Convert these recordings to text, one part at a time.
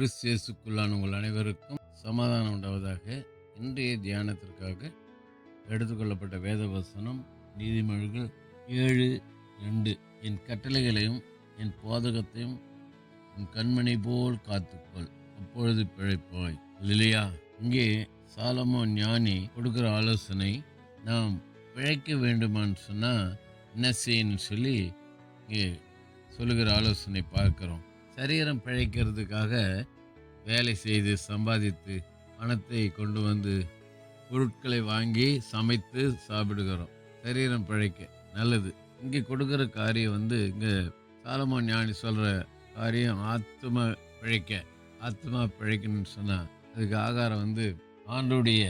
கிறிஸ்தியேசுக்குள்ளான உங்கள் அனைவருக்கும் சமாதானம் உண்டாவதாக இன்றைய தியானத்திற்காக எடுத்துக்கொள்ளப்பட்ட வேத வசனம் நீதிமொழிகள் ஏழு ரெண்டு. என் கட்டளைகளையும் என் போதகத்தையும் உன் கண்மணி போல் காத்துக்கொள். அப்பொழுது பிழைப்பாய். இல்லையா இங்கே சாலமோ ஞானி கொடுக்குற ஆலோசனை நாம் பிழைக்க வேண்டுமான்னு சொன்னால் என்ன செய்யணும்னு சொல்லி இங்கே சொல்லுகிற ஆலோசனை பார்க்குறோம். சரீரம் பிழைக்கிறதுக்காக வேலை செய்து சம்பாதித்து பணத்தை கொண்டு வந்து பொருட்களை வாங்கி சமைத்து சாப்பிடுகிறோம். சரீரம் பிழைக்க நல்லது. இங்கே கொடுக்குற காரியம் வந்து இங்கே சாலமோ ஞானி சொல்கிற காரியம் ஆத்ம பிழைக்க ஆத்மா பிழைக்கணும்னு சொன்னால் அதுக்கு ஆகாரம் வந்து ஆண்டுடைய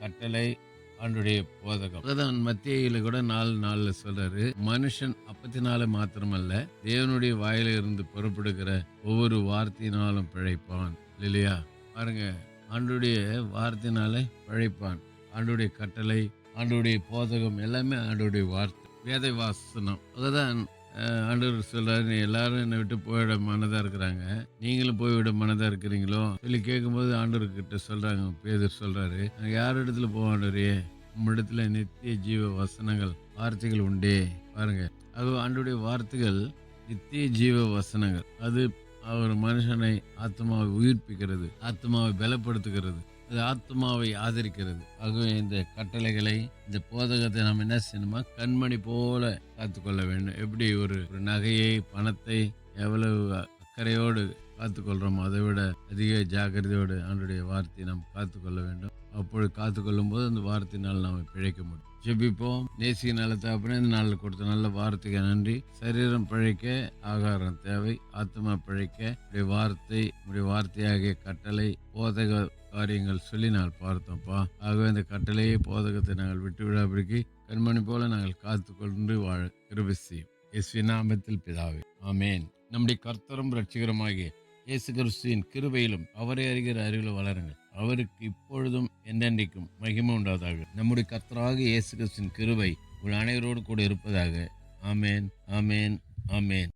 கட்டளை ஆண்டுடைய போதகம். அதான் மத்தியில கூட நாலு நாள்ல சொல்றாரு மனுஷன் அப்பத்தினால மாத்திரமல்ல தேவனுடைய வாயில இருந்து புறப்படுகிற ஒவ்வொரு வார்த்தையினாலும் பிழைப்பான். இல்லையா? பாருங்க ஆண்டுடைய வார்த்தையினால பிழைப்பான். ஆண்டுடைய கட்டளை ஆண்டுடைய போதகம் எல்லாமே ஆண்டுடைய வார்த்தை வேதை வாசனம் அதுதான் ஆண்டவர் சொல்றாரு எல்லாரும் என்னை விட்டு போயிட மனதா இருக்கிறாங்க. நீங்களும் போய்விட மனதா இருக்கிறீங்களோ? சொல்லி கேட்கும்போது ஆண்டவர்கிட்ட சொல்றாங்க பேதர் சொல்றாரு "நான் யார் இடத்துல போவாண்டரே உம்மிடத்துல நித்திய ஜீவ வசனங்கள் வார்த்தைகள் உண்டே. பாருங்க அது ஆண்டுடைய வார்த்தைகள் நித்திய ஜீவ வசனங்கள். அது அவர் மனுஷனை ஆத்மாவை உயிர்ப்பிக்கிறது ஆத்மாவை பலப்படுத்துகிறது. இது ஆத்மாவை ஆதரிக்கிறது. ஆகவே இந்த கட்டளைகளை இந்த போதகத்தை நாம் என்ன செய்யணுமா? கண்மணி போல காத்துக்கொள்ள வேண்டும். எப்படி ஒரு ஒரு நகையை பணத்தை எவ்வளவு அக்கறையோடு காத்துக்கொள்கிறோமோ அதை விட அதிக ஜாக்கிரதையோடு ஆண்டுடைய வார்த்தையை நாம் காத்துக்கொள்ள வேண்டும். அப்பொழுது காத்துக்கொள்ளும் போது அந்த வார்த்தையினால் நாம் பிழைக்க முடியும். ஜெபிப்போம். நேசிய நலத்தை அப்படின்னு இந்த நாளில் கொடுத்த நல்ல வார்த்தைக்கு நன்றி. சரீரம் பிழைக்க ஆகாரம் தேவை. ஆத்மா பிழைக்க. உடைய வார்த்தை உடைய வார்த்தையாகிய கட்டளை போதக காரியங்கள் சொல்லி நாங்கள் பார்த்தோம்ப்பா. ஆகவே இந்த கட்டளையை போதகத்தை நாங்கள் விட்டுவிடாபிடிக்கு கண்மணி போல நாங்கள் காத்து கொண்டு வாழ கிருபி செய்யும். இயேசு நாமத்தில் பிதாவே ஆமேன். நம்முடைய கர்த்தரும் ரட்சிகரமாகிய இயேசு கிறிஸ்துவின் கிருபையிலும் அவரை அறிகிற அறிவில் வளருங்கள். அவருக்கு இப்பொழுதும் என்றென்றைக்கும் மகிமை உண்டாவதாக. நம்முடைய கர்த்தராக இயேசு கிறிஸ்துவின் கிருபை உங்கள் அனைவரோடு கூட இருப்பதாக. ஆமேன் ஆமேன் ஆமேன்.